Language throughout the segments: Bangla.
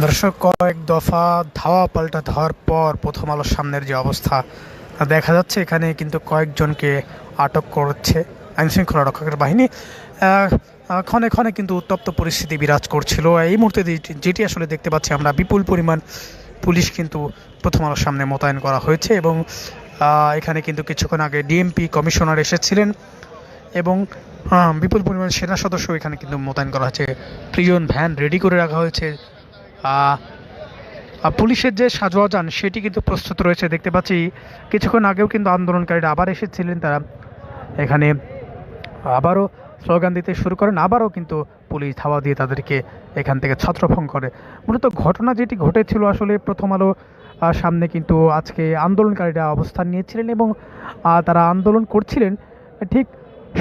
দর্শক, কয়েক দফা ধাওয়া পাল্টা ধাওয়ার পর প্রথম আলোর সামনের যে অবস্থা দেখা যাচ্ছে। এখানে কিন্তু কয়েকজনকে আটক করছে আইনশৃঙ্খলা রক্ষকের বাহিনী। ক্ষণে ক্ষণে কিন্তু উত্তপ্ত পরিস্থিতি বিরাজ করছিল। এই মুহূর্তে যেটি- আসলে দেখতে পাচ্ছি আমরা, বিপুল পরিমাণ পুলিশ কিন্তু প্রথম আলোর সামনে মোতায়েন করা হয়েছে এবং এখানে কিন্তু কিছুক্ষণ আগে ডিএমপি কমিশনার এসেছিলেন এবং বিপুল পরিমাণ সেনা সদস্য এখানে কিন্তু মোতায়েন করা হয়েছে। প্রিজন ভ্যান রেডি করে রাখা হয়েছে। পুলিশের যে সাজোয়া যান সেটি কিন্তু প্রস্তুত রয়েছে, দেখতে পাচ্ছি। কিছুক্ষণ আগেও কিন্তু আন্দোলনকারীরা আবার এসেছিলেন তারা। এখানে আবারও স্লোগান দিতে শুরু করেন, আবারও কিন্তু পুলিশ ধাওয়া দিয়ে তাদেরকে এখান থেকে ছত্রভঙ্গ করে। মূলত ঘটনা যেটি ঘটেছিল, আসলে প্রথম আলো সামনে কিন্তু আজকে আন্দোলনকারীরা অবস্থান নিয়েছিলেন এবং তারা আন্দোলন করছিলেন। ঠিক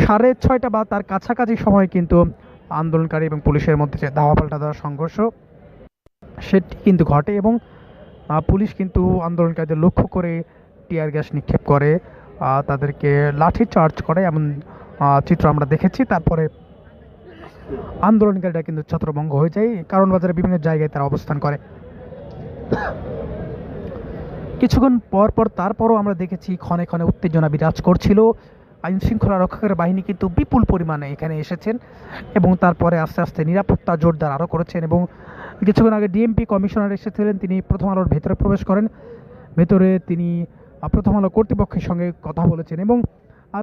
সাড়ে ছয়টা বা তার কাছাকাছি সময় কিন্তু আন্দোলনকারী এবং পুলিশের মধ্যে যে ধাওয়া পাল্টা দেওয়ার সংঘর্ষ সেটি কিন্তু ঘটে এবং পুলিশ কিন্তু আন্দোলনকারীদের লক্ষ্য করে টিয়ার গ্যাস নিক্ষেপ করে তাদেরকে লাঠি চার্জ করে এমন চিত্র আমরা দেখেছি। তারপরে আন্দোলনকারীরা কিন্তু ছত্রভঙ্গ হয়ে যায়, কারণ বাজারে বিভিন্ন জায়গায় তারা অবস্থান করে। কিছুক্ষণ পর পর তারপরও আমরা দেখেছি, ক্ষণে ক্ষণে উত্তেজনা বিরাজ করছিল। আইন শৃঙ্খলা রক্ষকের বাহিনী কিন্তু বিপুল পরিমাণে এখানে এসেছেন এবং তারপরে আস্তে আস্তে নিরাপত্তা জোরদার আরও করেছেন এবং কিছুক্ষণ আগে ডিএমপি কমিশনার এসেছিলেন, তিনি প্রথম আলোর ভেতরে প্রবেশ করেন। ভেতরে তিনি প্রথম আলো কর্তৃপক্ষের সঙ্গে কথা বলেছেন এবং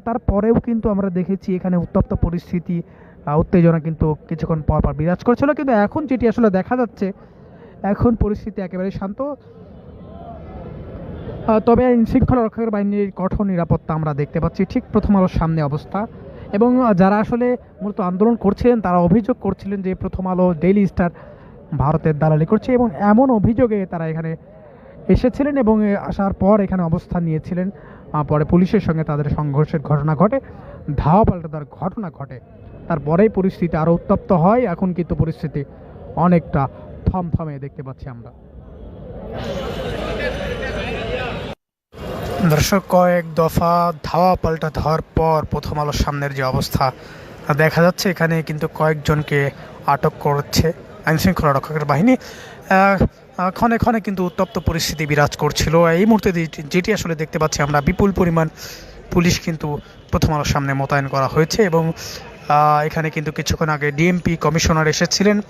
তারপরেও কিন্তু আমরা দেখেছি এখানে উত্তপ্ত পরিস্থিতি উত্তেজনা কিন্তু কিছুক্ষণ পর পর বিরাজ করছিল। কিন্তু এখন যেটি আসলে দেখা যাচ্ছে, এখন পরিস্থিতি একেবারে শান্ত। তবে আইন শৃঙ্খলা রক্ষকের বাহিনীর কঠোর নিরাপত্তা আমরা দেখতে পাচ্ছি, ঠিক প্রথম আলোর সামনে অবস্থা। এবং যারা আসলে মূলত আন্দোলন করছিলেন, তারা অভিযোগ করছিলেন যে প্রথম আলো ডেইলি স্টার ভারতের দালালি করছে এবং এমন অভিযোগে তারা এখানে এসেছিলেন এবং আসার পর এখানে অবস্থান নিয়েছিলেন। পরে পুলিশের সঙ্গে তাদের সংঘর্ষের ঘটনা ঘটে, ধাওয়া পাল্টা ঘটনা ঘটে। তারপরেই পরিস্থিতি আরও উত্তপ্ত হয়। এখন কিন্তু পরিস্থিতি অনেকটা থমথমে দেখতে পাচ্ছি আমরা। দর্শক, কয়েক দফা ধাওয়া পাল্টা ধাওয়ার পর প্রথম আলোর সামনের যে অবস্থা দেখা যাচ্ছে এখানে কিন্তু কয়েকজনকে আটক করছে। আইনশৃঙ্খলা রক্ষকের বাহিনী ক্ষণে ক্ষণে কিন্তু উত্তপ্ত পরিস্থিতি বিরাজ করছিল। এই মুহূর্তে যেটি- আসলে দেখতে পাচ্ছি আমরা, বিপুল পরিমাণ পুলিশ কিন্তু প্রথম আলোর সামনে মোতায়েন করা হয়েছে এবং এখানে কিন্তু কিছুক্ষণ আগে ডিএমপি কমিশনার এসেছিলেন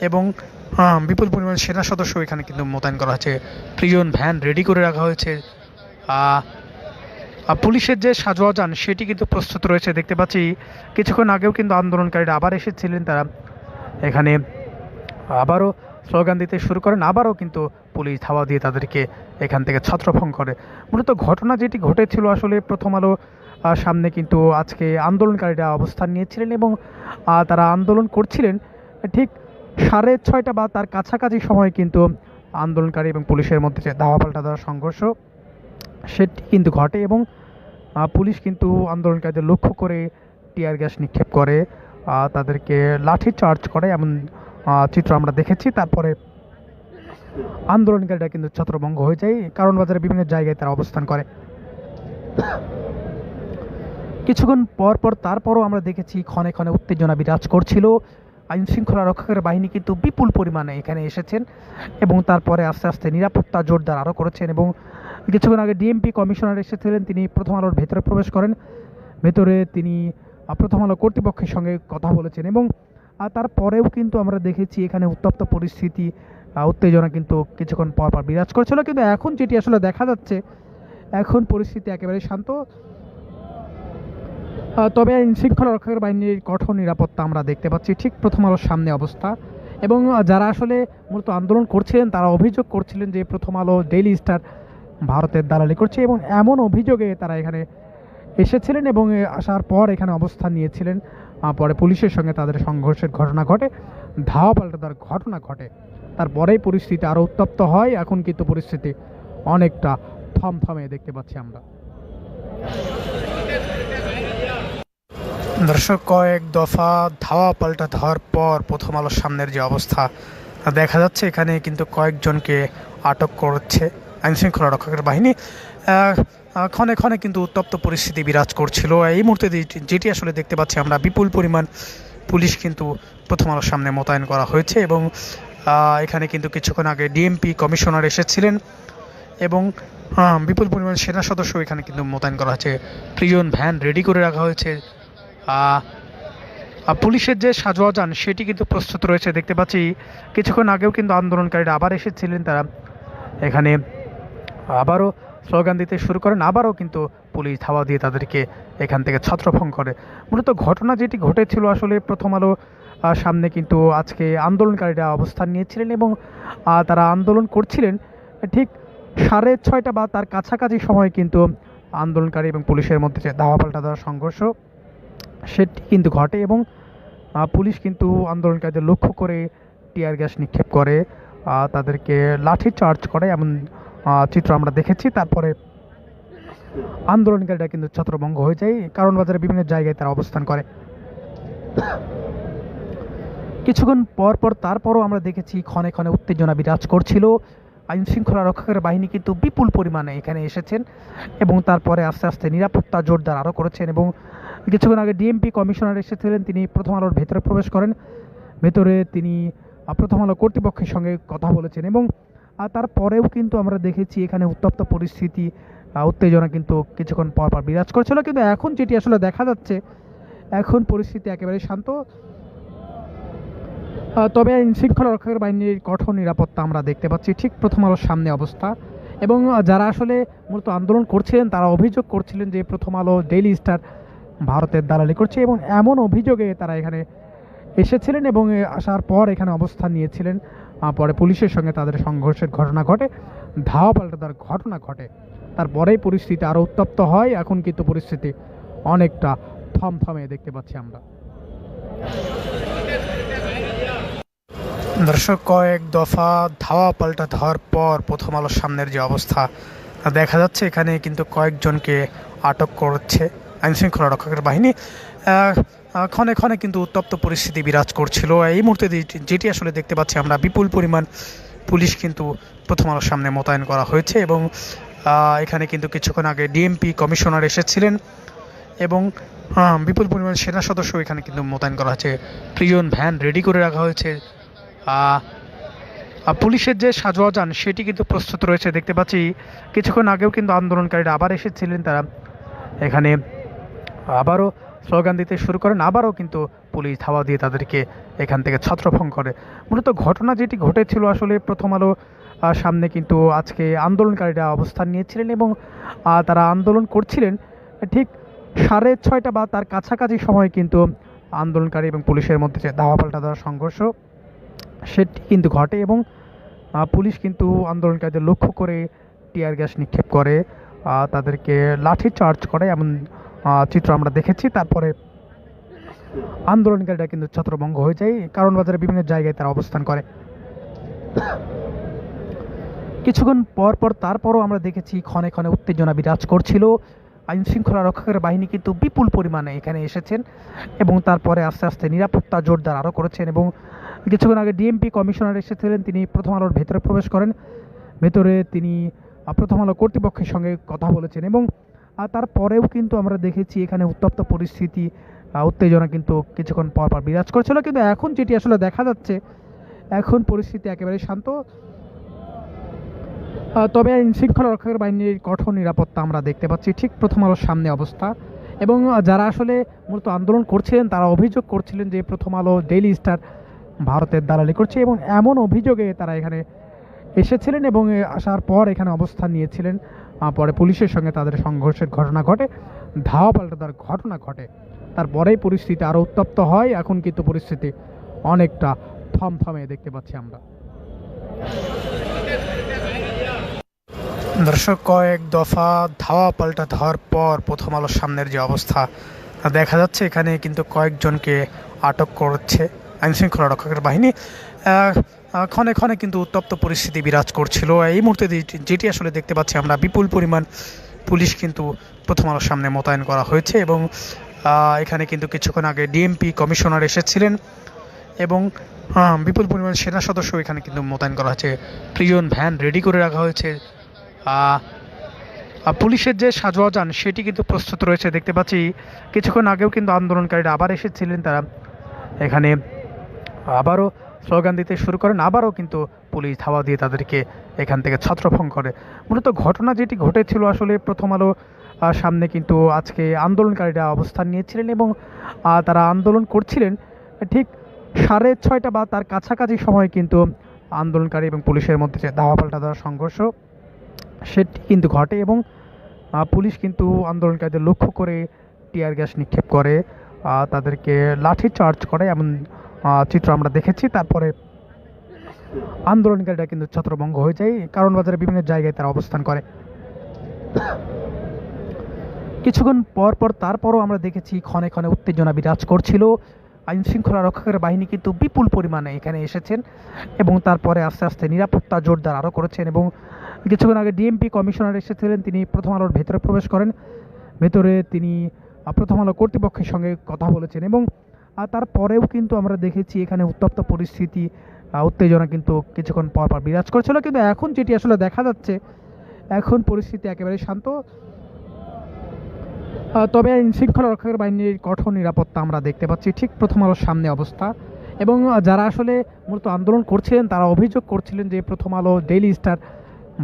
এবং বিপুল পরিমাণ সেনা সদস্য এখানে কিন্তু মোতায়েন করা হয়েছে। প্রিজন ভ্যান রেডি করে রাখা হয়েছে। পুলিশের যে সাজোয়া যান সেটি কিন্তু প্রস্তুত রয়েছে। দেখতে পাচ্ছি, কিছুক্ষণ আগেও কিন্তু আন্দোলনকারীরা আবার এসেছিলেন। তারা এখানে আবারও স্লোগান দিতে শুরু করেন, আবারও কিন্তু পুলিশ ধাওয়া দিয়ে তাদেরকে এখান থেকে ছত্রভঙ্গ করে। মূলত ঘটনা যেটি ঘটেছিল আসলে প্রথম আলো সামনে কিন্তু আজকে আন্দোলনকারীরা অবস্থান নিয়েছিলেন এবং তারা আন্দোলন করছিলেন। ঠিক সাড়ে ছয়টা বা তার কাছাকাছি সময় কিন্তু আন্দোলনকারী এবং পুলিশের মধ্যে যে ধাওয়া পাল্টা দেওয়ার সংঘর্ষ, সেটি কিন্তু ঘটে এবং পুলিশ কিন্তু আন্দোলনকারীদের লক্ষ্য করে টিয়ার গ্যাস নিক্ষেপ করে তাদেরকে লাঠি চার্জ করে, এমন চিত্র আমরা দেখেছি। তারপরে আন্দোলনকারীরা কিন্তু ছত্রভঙ্গ হয়ে যায়, কারণ বাজারে বিভিন্ন জায়গায় তারা অবস্থান করে। কিছুক্ষণ পর পর তারপরও আমরা দেখেছি, ক্ষণে ক্ষণে উত্তেজনা বিরাজ করছিল। আইন শৃঙ্খলা রক্ষকের বাহিনী কিন্তু বিপুল পরিমাণে এখানে এসেছেন এবং তারপরে আস্তে আস্তে নিরাপত্তা জোরদার আরও করেছেন এবং কিছুক্ষণ আগে ডিএমপি কমিশনার এসেছিলেন, তিনি প্রথম আলোর ভেতরে প্রবেশ করেন। ভেতরে তিনি প্রথম আলো কর্তৃপক্ষের সঙ্গে কথা বলেছেন এবং আহ, তারপরেও কিন্তু আমরা দেখেছি এখানে উত্তপ্ত পরিস্থিতি উত্তেজনা কিন্তু কিছুক্ষণ পর পর বিরাজ করছিল। কিন্তু এখন যেটি আসলে দেখা যাচ্ছে এখন পরিস্থিতি একেবারে শান্ত। তবে শৃঙ্খলা রক্ষকের বাহিনীর কঠোর নিরাপত্তা আমরা দেখতে পাচ্ছি। ঠিক প্রথম আলোর সামনে অবস্থা। এবং যারা আসলে মূলত আন্দোলন করছিলেন তারা অভিযোগ করছিলেন যে প্রথম আলো ডেইলি স্টার ভারতের দালালি করছে এবং এমন অভিযোগে তারা এখানে এসেছিলেন এবং আসার পর এখানে অবস্থান নিয়েছিলেন। পরে পুলিশের সঙ্গে তাদের সংঘর্ষের ঘটনা ঘটে, ধাওয়া পাল্টা দেওয়ার ঘটনা ঘটে। তারপরেই পরিস্থিতি আরও উত্তপ্ত হয়, এখন কিন্তু পরিস্থিতি অনেকটা থমথমে দেখতে পাচ্ছি আমরা। দর্শক, কয়েক দফা ধাওয়া পাল্টা ধাওয়ার পর প্রথম আলোর সামনের যে অবস্থা দেখা যাচ্ছে এখানে কিন্তু কয়েকজনকে আটক করছে আইনশৃঙ্খলা রক্ষকের বাহিনী। ক্ষণে ক্ষণে কিন্তু উত্তপ্ত পরিস্থিতি বিরাজ করছিল। এই মুহূর্তে যেটি- আসলে দেখতে পাচ্ছি আমরা, বিপুল পরিমাণ পুলিশ কিন্তু প্রথম আলোর সামনে মোতায়েন করা হয়েছে এবং এখানে কিন্তু কিছুক্ষণ আগে ডিএমপি কমিশনার এসেছিলেন এবং বিপুল পরিমাণ সেনা সদস্য এখানে কিন্তু মোতায়েন করা হয়েছে। প্রিজন ভ্যান রেডি করে রাখা হয়েছে। পুলিশের যে সাজোয়া যান সেটি কিন্তু প্রস্তুত রয়েছে। দেখতে পাচ্ছি কিছুক্ষণ আগেও কিন্তু আন্দোলনকারীরা আবার এসেছিলেন। তারা এখানে আবারও স্লোগান দিতে শুরু করেন, আবারও কিন্তু পুলিশ ধাওয়া দিয়ে তাদেরকে এখান থেকে ছত্রভঙ্গ করে। মূলত ঘটনা যেটি ঘটেছিল, আসলে প্রথম আলো সামনে কিন্তু আজকে আন্দোলনকারীরা অবস্থান নিয়েছিলেন এবং তারা আন্দোলন করছিলেন। ঠিক সাড়ে ছয়টা বা তার কাছাকাছি সময় কিন্তু আন্দোলনকারী এবং পুলিশের মধ্যে যে ধাওয়া পাল্টা দেওয়ার সংঘর্ষ, সেটি কিন্তু ঘটে এবং পুলিশ কিন্তু আন্দোলনকারীদের লক্ষ্য করে টিয়ার গ্যাস নিক্ষেপ করে তাদেরকে লাঠি চার্জ করে, এমন চিত্র আমরা দেখেছি। তারপরে আন্দোলনকারীরা কিন্তু ছত্রভঙ্গ হয়ে যায় কারণ বাজারে বিভিন্ন জায়গায় তারা অবস্থান করে। কিছুক্ষণ পর পর তারপরও আমরা দেখেছি, ক্ষণে ক্ষণে উত্তেজনা বিরাজ করছিল। আইন শৃঙ্খলা রক্ষকের বাহিনী কিন্তু বিপুল পরিমাণে এখানে এসেছেন এবং তারপরে আস্তে আস্তে নিরাপত্তা জোরদার আরও করেছেন এবং কিছুক্ষণ আগে ডিএমপি কমিশনার এসেছিলেন, তিনি প্রথম আলোর ভেতরে প্রবেশ করেন। ভেতরে তিনি প্রথম আলো কর্তৃপক্ষের সঙ্গে কথা বলেছেন এবং আহ, তারপরেও কিন্তু আমরা দেখেছি এখানে উত্তপ্ত পরিস্থিতি উত্তেজনা কিন্তু কিছুক্ষণ পর পর বিরাজ করছিল। কিন্তু এখন যেটি আসলে দেখা যাচ্ছে এখন পরিস্থিতি একেবারে শান্ত। তবে আইন শৃঙ্খলা রক্ষকের বাহিনীর কঠোর নিরাপত্তা আমরা দেখতে পাচ্ছি। ঠিক প্রথম আলোর সামনে অবস্থা। এবং যারা আসলে মূলত আন্দোলন করছিলেন তারা অভিযোগ করছিলেন যে প্রথম আলো ডেইলি স্টার ভারতের দালালি করছে এবং এমন অভিযোগে তারা এখানে এসেছিলেন এবং আসার পর এখানে অবস্থান নিয়েছিলেন। পরে পুলিশের সঙ্গে তাদের সংঘর্ষের ঘটনা ঘটে, ধাওয়া পাল্টা দেওয়ার ঘটনা ঘটে। তারপরেই পরিস্থিতি আরও উত্তপ্ত হয়। এখন কিন্তু পরিস্থিতি অনেকটা থমথমে দেখতে পাচ্ছি আমরা। দর্শক, কয়েক দফা ধাওয়া পাল্টা ধাওয়ার পর প্রথম আলোর সামনের যে অবস্থা, তা দেখা যাচ্ছে এখানে কিন্তু কয়েকজনকে আটক করছে আইনশৃঙ্খলা রক্ষকের বাহিনী। ক্ষণে ক্ষণে কিন্তু উত্তপ্ত পরিস্থিতি বিরাজ করছিল। এই মুহূর্তে যেটি- আসলে দেখতে পাচ্ছি আমরা, বিপুল পরিমাণ পুলিশ কিন্তু প্রথম আলোর সামনে মোতায়েন করা হয়েছে এবং এখানে কিন্তু কিছুক্ষণ আগে ডিএমপি কমিশনার এসেছিলেন এবং বিপুল পরিমাণ সেনা সদস্য এখানে কিন্তু মোতায়েন করা হয়েছে। প্রিজন ভ্যান রেডি করে রাখা হয়েছে। পুলিশের যে সাজোয়া যান সেটি কিন্তু প্রস্তুত রয়েছে। দেখতে পাচ্ছি, কিছুক্ষণ আগেও কিন্তু আন্দোলনকারীরা আবার এসেছিলেন তারা। এখানে আবারও স্লোগান দিতে শুরু করেন, আবারও কিন্তু পুলিশ ধাওয়া দিয়ে তাদেরকে এখান থেকে ছত্রভঙ্গ করে। মূলত ঘটনা যেটি ঘটেছিল আসলে প্রথম আলো সামনে কিন্তু আজকে আন্দোলনকারীরা অবস্থান নিয়েছিলেন এবং তারা আন্দোলন করছিলেন। ঠিক সাড়ে ছয়টা বা তার কাছাকাছি সময় কিন্তু আন্দোলনকারী এবং পুলিশের মধ্যে যে ধাওয়া পাল্টা দেওয়ার সংঘর্ষ, সেটি কিন্তু ঘটে এবং পুলিশ কিন্তু আন্দোলনকারীদের লক্ষ্য করে টিয়ার গ্যাস নিক্ষেপ করে তাদেরকে লাঠি চার্জ করে, এমন চিত্র আমরা দেখেছি। তারপরে আন্দোলনকারীরা কিন্তু ছত্রভঙ্গ হয়ে যায়। কারণ বাজারে বিভিন্ন জায়গায় তারা অবস্থান করে। কিছুক্ষণ পর পর তারপরও আমরা দেখেছি, ক্ষণে ক্ষণে উত্তেজনা বিরাজ করছিল। আইন শৃঙ্খলা রক্ষকের বাহিনী কিন্তু বিপুল পরিমাণে এখানে এসেছেন এবং তারপরে আস্তে আস্তে নিরাপত্তা জোরদার আরও করেছেন এবং কিছুক্ষণ আগে ডিএমপি কমিশনার এসেছিলেন, তিনি প্রথম আলোর ভেতরে প্রবেশ করেন। ভেতরে তিনি প্রথম আলো কর্তৃপক্ষের সঙ্গে কথা বলেছেন এবং আহ, তারপরেও কিন্তু আমরা দেখেছি এখানে উত্তপ্ত পরিস্থিতি উত্তেজনা কিন্তু কিছুক্ষণ পর পর বিরাজ করছিল। কিন্তু এখন যেটি আসলে দেখা যাচ্ছে এখন পরিস্থিতি একেবারে শান্ত। তবে আইন শৃঙ্খলা রক্ষকের বাহিনীর কঠোর নিরাপত্তা আমরা দেখতে পাচ্ছি। ঠিক প্রথম আলোর সামনে অবস্থা। এবং যারা আসলে মূলত আন্দোলন করছিলেন তারা অভিযোগ করছিলেন যে প্রথম আলো ডেইলি স্টার ভারতের দালালি করছে এবং এমন অভিযোগে তারা এখানে এসেছিলেন এবং আসার পর এখানে অবস্থান নিয়েছিলেন। পরে পুলিশের সঙ্গে তাদের সংঘর্ষের ঘটনা ঘটে, ধাওয়া পাল্টা দেওয়ার ঘটনা ঘটে। তারপরেই পরিস্থিতি আরও উত্তপ্ত হয়, এখন কিন্তু পরিস্থিতি অনেকটা থমথমে দেখতে পাচ্ছি আমরা। দর্শক, কয়েক দফা ধাওয়া পাল্টা ধাওয়ার পর প্রথম আলোর সামনের যে অবস্থা দেখা যাচ্ছে এখানে কিন্তু কয়েকজনকে আটক করছে আইন শৃঙ্খলা রক্ষকের বাহিনী। ক্ষণে ক্ষণে কিন্তু উত্তপ্ত পরিস্থিতি বিরাজ করছিল। এই মুহূর্তে যেটি- আসলে দেখতে পাচ্ছি আমরা, বিপুল পরিমাণ পুলিশ কিন্তু প্রথম আলোর সামনে মোতায়েন করা হয়েছে এবং এখানে কিন্তু কিছুক্ষণ আগে ডিএমপি কমিশনার এসেছিলেন এবং বিপুল পরিমাণ সেনা সদস্য এখানে কিন্তু মোতায়েন করা হয়েছে। প্রিজন ভ্যান রেডি করে রাখা হয়েছে। পুলিশের যে সাজোয়া যান সেটি কিন্তু প্রস্তুত রয়েছে। দেখতে পাচ্ছি, কিছুক্ষণ আগেও কিন্তু আন্দোলনকারীরা আবার এসেছিলেন। তারা এখানে আবারও স্লোগান দিতে শুরু করেন, আবারও কিন্তু পুলিশ ধাওয়া দিয়ে তাদেরকে এখান থেকে ছত্রভঙ্গ করে। মূলত ঘটনা যেটি ঘটেছিল আসলে প্রথম আলো সামনে কিন্তু আজকে আন্দোলনকারীরা অবস্থান নিয়েছিলেন এবং তারা আন্দোলন করছিলেন। ঠিক সাড়ে ছয়টা বা তার কাছাকাছি সময় কিন্তু আন্দোলনকারী এবং পুলিশের মধ্যে যে ধাওয়া পাল্টা দেওয়ার সংঘর্ষ, সেটি কিন্তু ঘটে এবং পুলিশ কিন্তু আন্দোলনকারীদের লক্ষ্য করে টিয়ার গ্যাস নিক্ষেপ করে তাদেরকে লাঠি চার্জ করে, এমন চিত্র আমরা দেখেছি। তারপরে আন্দোলনকারীরা কিন্তু ছত্রভঙ্গ হয়ে যায়। কারণ বাজারে বিভিন্ন জায়গায় তারা অবস্থান করে। কিছুক্ষণ পর পর তারপরও আমরা দেখেছি, ক্ষণে ক্ষণে উত্তেজনা বিরাজ করছিল। আইন শৃঙ্খলা রক্ষকের বাহিনী কিন্তু বিপুল পরিমাণে এখানে এসেছেন এবং তারপরে আস্তে আস্তে নিরাপত্তা জোরদার আরও করেছেন এবং কিছুক্ষণ আগে ডিএমপি কমিশনার এসেছিলেন, তিনি প্রথম আলোর ভেতরে প্রবেশ করেন। ভেতরে তিনি প্রথম আলো কর্তৃপক্ষের সঙ্গে কথা বলেছেন এবং আহ, তারপরেও কিন্তু আমরা দেখেছি এখানে উত্তপ্ত পরিস্থিতি উত্তেজনা কিন্তু কিছুক্ষণ পর পর বিরাজ করছিল। কিন্তু এখন যেটি আসলে দেখা যাচ্ছে এখন পরিস্থিতি একেবারে শান্ত। তবে শৃঙ্খলা রক্ষকের বাহিনীর কঠোর নিরাপত্তা আমরা দেখতে পাচ্ছি। ঠিক প্রথম আলোর সামনে অবস্থা। এবং যারা আসলে মূলত আন্দোলন করছিলেন তারা অভিযোগ করছিলেন যে প্রথম আলো ডেইলি স্টার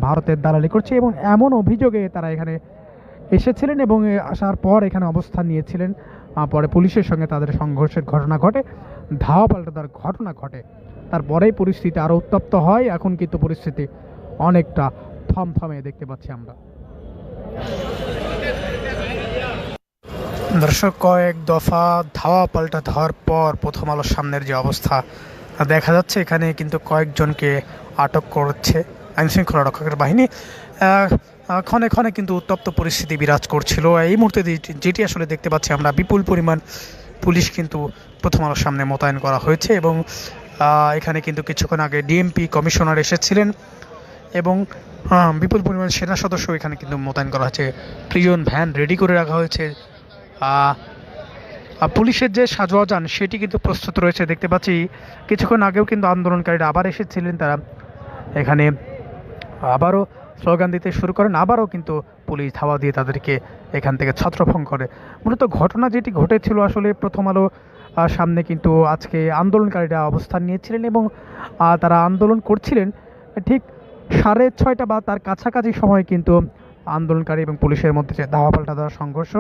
ভারতের দালালি করছে এবং এমন অভিযোগে তারা এখানে এসেছিলেন এবং আসার পর এখানে অবস্থান নিয়েছিলেন। পরে পুলিশের সঙ্গে তাদের সংঘর্ষের ঘটনা ঘটে, ধাওয়া পাল্টা দেওয়ার ঘটনা ঘটে। তারপরেই পরিস্থিতি আরও উত্তপ্ত হয়। এখন কিন্তু পরিস্থিতি অনেকটা থমথমে দেখতে পাচ্ছি আমরা। দর্শক, কয়েক দফা ধাওয়া পাল্টা ধাওয়ার পর প্রথম আলোর সামনের যে অবস্থা দেখা যাচ্ছে এখানে কিন্তু কয়েকজনকে আটক করছে। আইন শৃঙ্খলা রক্ষকের বাহিনী ক্ষণে ক্ষণে কিন্তু উত্তপ্ত পরিস্থিতি বিরাজ করছিল। এই মুহূর্তে যেটি- আসলে দেখতে পাচ্ছি আমরা, বিপুল পরিমাণ পুলিশ কিন্তু প্রথম আলোর সামনে মোতায়েন করা হয়েছে এবং এখানে কিন্তু কিছুক্ষণ আগে ডিএমপি কমিশনার এসেছিলেন এবং বিপুল পরিমাণ সেনা সদস্য এখানে কিন্তু মোতায়েন করা হয়েছে। প্রিজন ভ্যান রেডি করে রাখা হয়েছে। পুলিশের যে সাজোয়াজান, সেটি কিন্তু প্রস্তুত রয়েছে। দেখতে পাচ্ছি, কিছুক্ষণ আগেও কিন্তু আন্দোলনকারীরা আবার এসেছিলেন। তারা এখানে আবারও স্লোগান দিতে শুরু করেন। আবারও কিন্তু পুলিশ ধাওয়া দিয়ে তাদেরকে এখান থেকে ছত্রভঙ্গ করে। মূলত ঘটনা যেটি ঘটেছিল আসলে প্রথম আলো সামনে কিন্তু আজকে আন্দোলনকারীরা অবস্থান নিয়েছিলেন এবং তারা আন্দোলন করছিলেন। ঠিক সাড়ে ছয়টা বা তার কাছাকাছি সময় কিন্তু আন্দোলনকারী এবং পুলিশের মধ্যে যে ধাওয়া পাল্টা দেওয়ার সংঘর্ষ,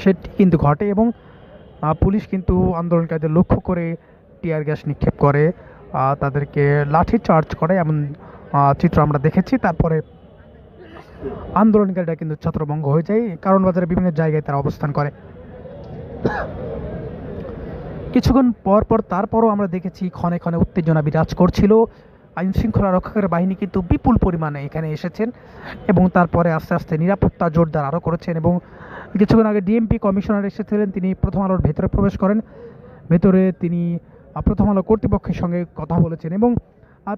সেটি কিন্তু ঘটে এবং পুলিশ কিন্তু আন্দোলনকারীদের লক্ষ্য করে টিয়ার গ্যাস নিক্ষেপ করে তাদেরকে লাঠি চার্জ করে। এমন চিত্র আমরা দেখেছি। তারপরে আন্দোলনকারীরা কিন্তু ছত্রভঙ্গ হয়ে যায়। কারণ বাজারে বিভিন্ন জায়গায় তারা অবস্থান করে। কিছুক্ষণ পর পর তারপরও আমরা দেখেছি, ক্ষণে ক্ষণে উত্তেজনা বিরাজ করছিল। আইন শৃঙ্খলা রক্ষকের বাহিনী কিন্তু বিপুল পরিমাণে এখানে এসেছেন এবং তারপরে আস্তে আস্তে নিরাপত্তা জোরদার আরও করেছেন এবং কিছুক্ষণ আগে ডিএমপি কমিশনার এসেছিলেন, তিনি প্রথম আলোর ভেতরে প্রবেশ করেন। ভেতরে তিনি প্রথম আলো কর্তৃপক্ষের সঙ্গে কথা বলেছেন এবং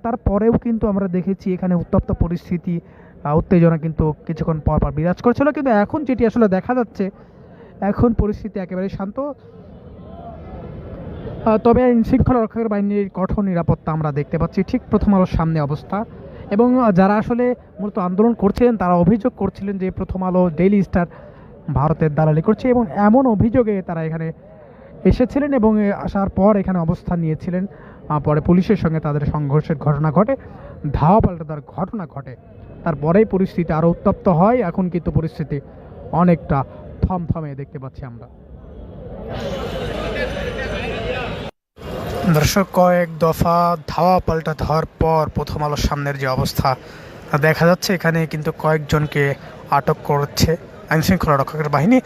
তারপরেও কিন্তু আমরা দেখেছি এখানে উত্তপ্ত পরিস্থিতি উত্তেজনা কিন্তু কিছুক্ষণ পর পর বিরাজ করছিল। কিন্তু এখন যেটি আসলে দেখা যাচ্ছে, এখন পরিস্থিতি একেবারে শান্ত। তবে আইন শৃঙ্খলা রক্ষকের বাহিনীর কঠোর নিরাপত্তা আমরা দেখতে পাচ্ছি। ঠিক প্রথম আলোর সামনে অবস্থা। এবং যারা আসলে মূলত আন্দোলন করছিলেন, তারা অভিযোগ করছিলেন যে প্রথম আলো ডেইলি স্টার ভারতের দালালি করছে এবং এমন অভিযোগে তারা এখানে এসেছিলেন এবং আসার পর এখানে অবস্থান নিয়েছিলেন। পরে পুলিশের সঙ্গে তাদের সংঘর্ষের ঘটনা ঘটে, ধাওয়া পাল্টা ঘটনা ঘটে। তারপরেই পরিস্থিতি আরও উত্তপ্ত হয়। এখন কিন্তু পরিস্থিতি অনেকটা থমথমে দেখতে পাচ্ছি আমরা। দর্শক, কয়েক দফা ধাওয়া পাল্টা ধাওয়ার পর প্রথম আলোর সামনের যে অবস্থা দেখা যাচ্ছে এখানে কিন্তু কয়েকজনকে আটক করছে আইন শৃঙ্খলা রক্ষকের বাহিনী।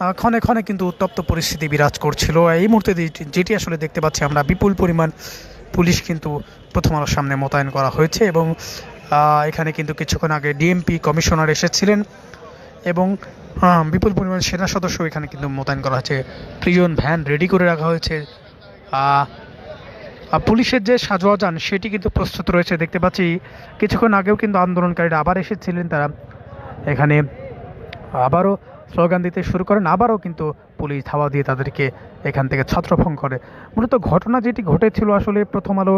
ক্ষণে ক্ষণে কিন্তু উত্তপ্ত পরিস্থিতি বিরাজ করছিল। এই মুহূর্তে যেটি- আসলে দেখতে পাচ্ছি আমরা, বিপুল পরিমাণ পুলিশ কিন্তু প্রথম আলোর সামনে মোতায়েন করা হয়েছে এবং এখানে কিন্তু কিছুক্ষণ আগে ডিএমপি কমিশনার এসেছিলেন এবং বিপুল পরিমাণ সেনা সদস্য এখানে কিন্তু মোতায়েন করা হয়েছে। প্রিজন ভ্যান রেডি করে রাখা হয়েছে। পুলিশের যে সাজোয়াজান সেটি কিন্তু প্রস্তুত রয়েছে। দেখতে পাচ্ছি, কিছুক্ষণ আগেও কিন্তু আন্দোলনকারীরা আবার এসেছিলেন। তারা এখানে আবারও স্লোগান দিতে শুরু করেন, আবারও কিন্তু পুলিশ ধাওয়া দিয়ে তাদেরকে এখান থেকে ছত্রভঙ্গ করে। মূলত ঘটনা যেটি ঘটেছিল আসলে প্রথম আলো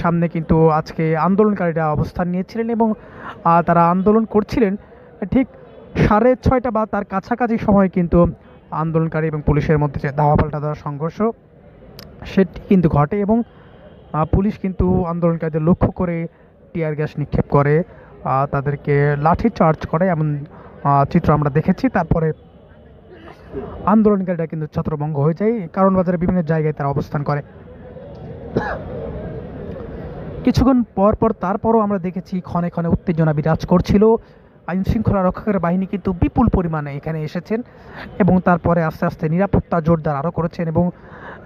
সামনে কিন্তু আজকে আন্দোলনকারীরা অবস্থান নিয়েছিলেন এবং তারা আন্দোলন করছিলেন। ঠিক সাড়ে ছয়টা বা তার কাছাকাছি সময় কিন্তু আন্দোলনকারী এবং পুলিশের মধ্যে যে ধাওয়া পাল্টা দেওয়ার সংঘর্ষ, সেটি কিন্তু ঘটে এবং পুলিশ কিন্তু আন্দোলনকারীদের লক্ষ্য করে টিয়ার গ্যাস নিক্ষেপ করে তাদেরকে লাঠি চার্জ করে, এমন চিত্র আমরা দেখেছি। তারপরে আন্দোলনকারীরা কিন্তু ছত্রভঙ্গ হয়ে যায়। কারণ বাজারে বিভিন্ন জায়গায় তারা অবস্থান করে। কিছুক্ষণ পর পর তারপরও আমরা দেখেছি, ক্ষণে ক্ষণে উত্তেজনা বিরাজ করছিল। আইন শৃঙ্খলা রক্ষকের বাহিনী কিন্তু বিপুল পরিমাণে এখানে এসেছেন এবং তারপরে আস্তে আস্তে নিরাপত্তা জোরদার আরও করেছেন এবং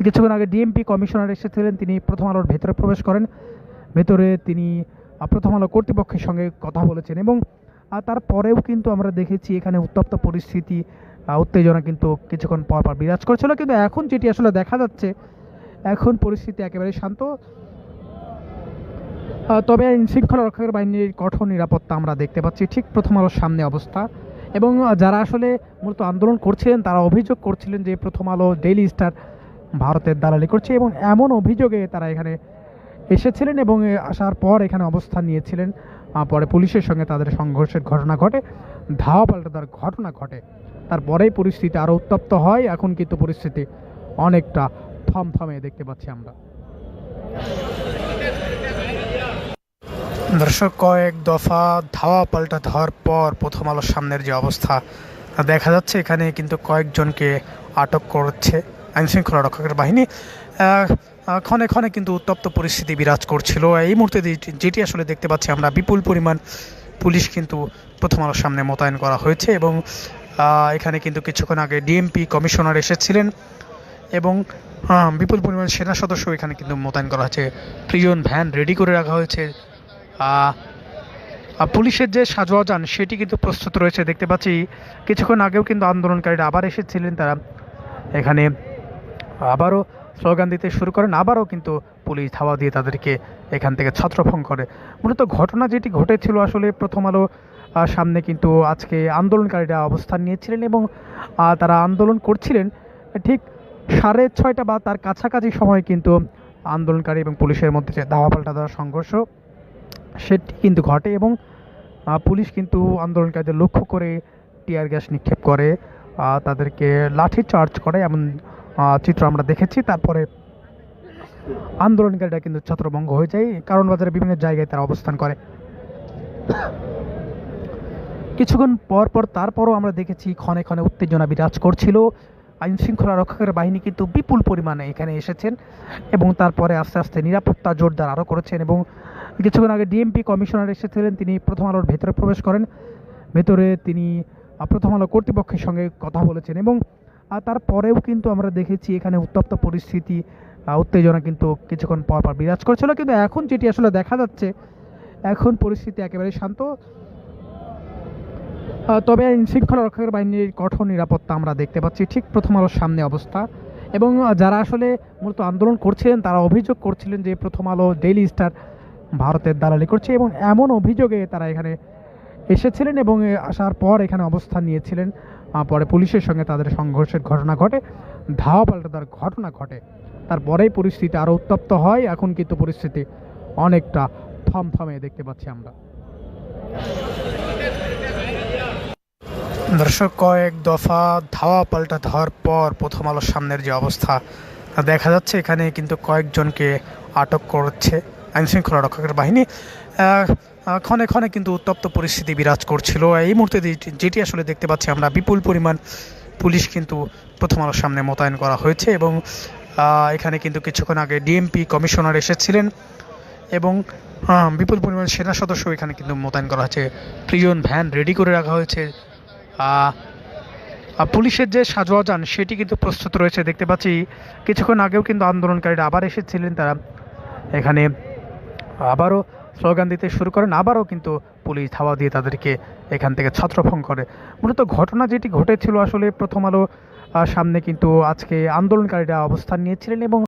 কিছুক্ষণ আগে ডিএমপি কমিশনার এসেছিলেন, তিনি প্রথম আলোর ভেতরে প্রবেশ করেন। ভেতরে তিনি প্রথম আলো কর্তৃপক্ষের সঙ্গে কথা বলেছেন এবং আহ, তারপরেও কিন্তু আমরা দেখেছি এখানে উত্তপ্ত পরিস্থিতি উত্তেজনা কিন্তু কিছুক্ষণ পর পর বিরাজ করছিল। কিন্তু এখন যেটি আসলে দেখা যাচ্ছে এখন পরিস্থিতি একেবারে শান্ত। তবে শৃঙ্খলা রক্ষকের বাহিনীর কঠোর নিরাপত্তা আমরা দেখতে পাচ্ছি। ঠিক প্রথম আলোর সামনে অবস্থা। এবং যারা আসলে মূলত আন্দোলন করছিলেন তারা অভিযোগ করছিলেন যে প্রথম আলো ডেইলি স্টার ভারতের দালালি করছে এবং এমন অভিযোগে তারা এখানে এসেছিলেন এবং আসার পর এখানে অবস্থান নিয়েছিলেন। পরে পুলিশের সঙ্গে তাদের সংঘর্ষের ঘটনা ঘটে, ধাওয়া পাল্টাতার ঘটনা ঘটে। তারপরেই পরিস্থিতি আরও উত্তপ্ত হয়, এখন কিন্তু পরিস্থিতি অনেকটা থমথমে দেখতে পাচ্ছি আমরা। দর্শক, কয়েক দফা ধাওয়া পাল্টা ধাওয়ার পর প্রথম আলোর সামনের যে অবস্থা, দেখা যাচ্ছে এখানে কিন্তু কয়েকজনকে আটক করছে। আইনশৃঙ্খলা রক্ষকের বাহিনী ক্ষণে ক্ষণে কিন্তু উত্তপ্ত পরিস্থিতি বিরাজ করছিল। এই মুহূর্তে যেটি- আসলে দেখতে পাচ্ছি আমরা, বিপুল পরিমাণ পুলিশ কিন্তু প্রথম আলোর সামনে মোতায়েন করা হয়েছে এবং এখানে কিন্তু কিছুক্ষণ আগে ডিএমপি কমিশনার এসেছিলেন এবং বিপুল পরিমাণ সেনা সদস্য এখানে কিন্তু মোতায়েন করা হয়েছে। প্রিজন ভ্যান রেডি করে রাখা হয়েছে। পুলিশের যে সাজোয়াজান সেটি কিন্তু প্রস্তুত রয়েছে। দেখতে পাচ্ছি, কিছুক্ষণ আগেও কিন্তু আন্দোলনকারীরা আবার এসেছিলেন, তারা এখানে আবারও স্লোগান দিতে শুরু করেন, আবারও কিন্তু পুলিশ ধাওয়া দিয়ে তাদেরকে এখান থেকে ছত্রভঙ্গ করে। মূলত ঘটনা যেটি ঘটেছিল আসলে প্রথম আলো সামনে কিন্তু আজকে আন্দোলনকারীরা অবস্থান নিয়েছিলেন এবং তারা আন্দোলন করছিলেন। ঠিক সাড়ে ছয়টা বা তার কাছাকাছি সময় কিন্তু আন্দোলনকারী এবং পুলিশের মধ্যে যে ধাওয়া পাল্টা দেওয়ার সংঘর্ষ, সেটি কিন্তু ঘটে এবং পুলিশ কিন্তু আন্দোলনকারীদের লক্ষ্য করে টিয়ার গ্যাস নিক্ষেপ করে তাদেরকে লাঠি চার্জ করে, এমন চিত্র আমরা দেখেছি। তারপরে আন্দোলনকারীরা কিন্তু ছত্রভঙ্গ হয়ে যায়। কারণ বাজারে বিভিন্ন জায়গায় তারা অবস্থান করে। কিছুক্ষণ পর পর তারপরও আমরা দেখেছি, ক্ষণে ক্ষণে উত্তেজনা বিরাজ করছিল। আইন শৃঙ্খলা রক্ষকের বাহিনী কিন্তু বিপুল পরিমাণে এখানে এসেছেন এবং তারপরে আস্তে আস্তে নিরাপত্তা জোরদার আরও করেছেন এবং কিছুক্ষণ আগে ডিএমপি কমিশনার এসেছিলেন, তিনি প্রথম আলোর ভেতরে প্রবেশ করেন। ভেতরে তিনি প্রথম আলো কর্তৃপক্ষের সঙ্গে কথা বলেছেন এবং আহ, তারপরেও কিন্তু আমরা দেখেছি এখানে উত্তপ্ত পরিস্থিতি উত্তেজনা কিন্তু কিছুক্ষণ পর পর বিরাজ করছিল। কিন্তু এখন যেটি আসলে দেখা যাচ্ছে এখন পরিস্থিতি একেবারে শান্ত। তবে আইন শৃঙ্খলা রক্ষকের বাহিনীর কঠোর নিরাপত্তা আমরা দেখতে পাচ্ছি ঠিক প্রথম আলোর সামনে অবস্থা। এবং যারা আসলে মূলত আন্দোলন করছিলেন তারা অভিযোগ করছিলেন যে প্রথম আলো ডেইলি স্টার ভারতের দালালি করছে এবং এমন অভিযোগে তারা এখানে এসেছিলেন এবং আসার পর এখানে অবস্থান নিয়েছিলেন। পরে পুলিশের সঙ্গে তাদের সংঘর্ষের ঘটনা ঘটে, ধাওয়া পাল্টাতার ঘটনা ঘটে। তারপরেই পরিস্থিতি আরও উত্তপ্ত হয়, এখন কিন্তু পরিস্থিতি অনেকটা থমথমে দেখতে পাচ্ছি আমরা। দর্শক, কয়েক দফা ধাওয়া পাল্টা ধাওয়ার পর প্রথম আলোর সামনের যে অবস্থা দেখা যাচ্ছে এখানে কিন্তু কয়েকজনকে আটক করছে আইনশৃঙ্খলা রক্ষকের বাহিনী। ক্ষণে ক্ষণে কিন্তু উত্তপ্ত পরিস্থিতি বিরাজ করছিল। এই মুহূর্তে যেটি- আসলে দেখতে পাচ্ছি আমরা, বিপুল পরিমাণ পুলিশ কিন্তু প্রথম আলোর সামনে মোতায়েন করা হয়েছে এবং এখানে কিন্তু কিছুক্ষণ আগে ডিএমপি কমিশনার এসেছিলেন এবং বিপুল পরিমাণ সেনা সদস্য এখানে কিন্তু মোতায়েন করা হয়েছে। প্রিজন ভ্যান রেডি করে রাখা হয়েছে। পুলিশের যে সাজোয়াজান সেটি কিন্তু প্রস্তুত রয়েছে। দেখতে পাচ্ছি কিছুক্ষণ আগেও কিন্তু আন্দোলনকারীরা আবার এসেছিলেন। তারা এখানে আবারও স্লোগান দিতে শুরু করেন, আবারও কিন্তু পুলিশ ধাওয়া দিয়ে তাদেরকে এখান থেকে ছত্রভঙ্গ করে। মূলত ঘটনা যেটি ঘটেছিল আসলে প্রথম আলো সামনে কিন্তু আজকে আন্দোলনকারীরা অবস্থান নিয়েছিলেন এবং